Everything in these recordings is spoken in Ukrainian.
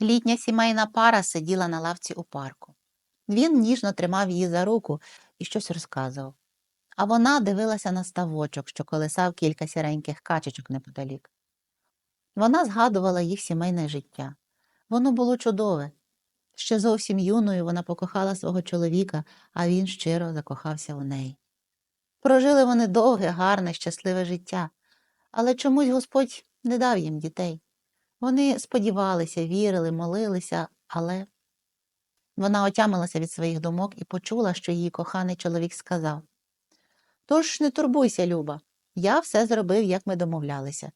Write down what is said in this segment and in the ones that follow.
Літня сімейна пара сиділа на лавці у парку. Він ніжно тримав її за руку і щось розказував. А вона дивилася на ставочок, що колисав кілька сіреньких качечок неподалік. Вона згадувала їх сімейне життя. Воно було чудове. Ще зовсім юною вона покохала свого чоловіка, а він щиро закохався у неї. Прожили вони довге, гарне, щасливе життя, але чомусь Господь не дав їм дітей. Вони сподівалися, вірили, молилися, але вона отямилася від своїх думок і почула, що її коханий чоловік сказав: Тож не турбуйся, Люба, я все зробив, як ми домовлялися.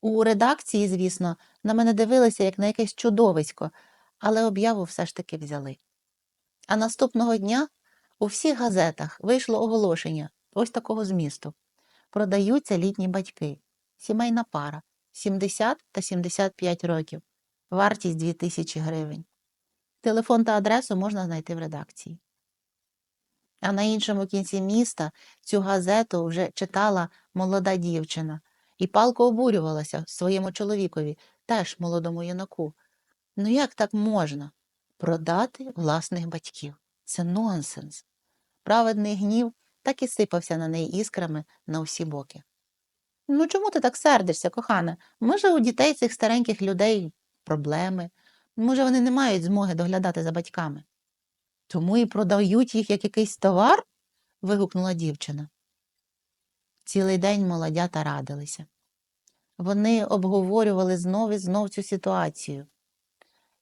У редакції, звісно, на мене дивилися як на якесь чудовисько, але об'яву все ж таки взяли. А наступного дня у всіх газетах вийшло оголошення ось такого змісту. Продаються літні батьки, сімейна пара, 70 та 75 років, вартість 2000 гривень. Телефон та адресу можна знайти в редакції. А на іншому кінці міста цю газету вже читала молода дівчина і палко обурювалася своєму чоловікові, теж молодому юнаку. Ну як так можна? Продати власних батьків. Це нонсенс. Праведний гнів так і сипався на неї іскрами на усі боки. Ну чому ти так сердишся, кохана? Може, у дітей цих стареньких людей проблеми? Може, вони не мають змоги доглядати за батьками? Тому і продають їх як якийсь товар? вигукнула дівчина. Цілий день молодята радилися. Вони обговорювали знов і знов цю ситуацію.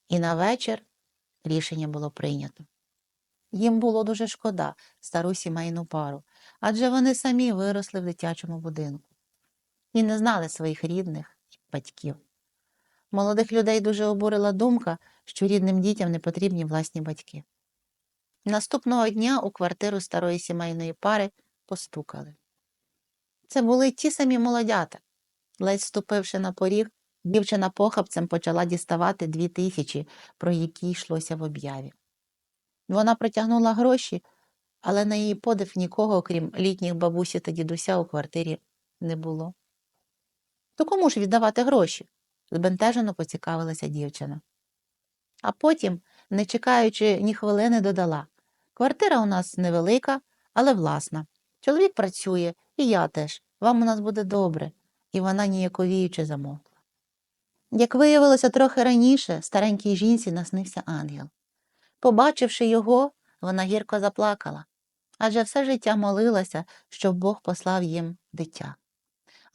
І на вечір рішення було прийнято. Їм було дуже шкода стару сімейну пару, адже вони самі виросли в дитячому будинку і не знали своїх рідних батьків. Молодих людей дуже обурила думка, що рідним дітям не потрібні власні батьки. Наступного дня у квартиру старої сімейної пари постукали. Це були ті самі молодята. Ледь ступивши на поріг, дівчина похапцем почала діставати дві тисячі, про які йшлося в об'яві. Вона протягнула гроші, але на її подив нікого, окрім літніх бабусі та дідуся, у квартирі не було. То кому ж віддавати гроші? збентежено поцікавилася дівчина. А потім, не чекаючи ні хвилини, додала Квартира у нас невелика, але власна. Чоловік працює, і я теж. Вам у нас буде добре. І вона ніяковіючи замовкла. Як виявилося трохи раніше, старенькій жінці наснився ангел. Побачивши його, вона гірко заплакала, адже все життя молилася, щоб Бог послав їм дитя.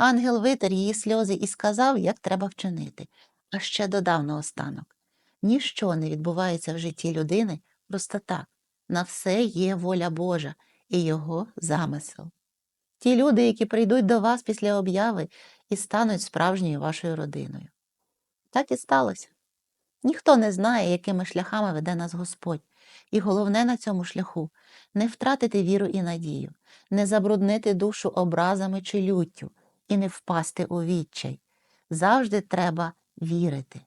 Ангел витер її сльози і сказав, як треба вчинити, а ще додав наостанок ніщо не відбувається в житті людини просто так. На все є воля Божа і його замисел. Ті люди, які прийдуть до вас після обяви і стануть справжньою вашою родиною. Так і сталося. Ніхто не знає, якими шляхами веде нас Господь, і головне на цьому шляху не втратити віру і надію, не забруднити душу образами чи люттю і не впасти у відчай. Завжди треба вірити.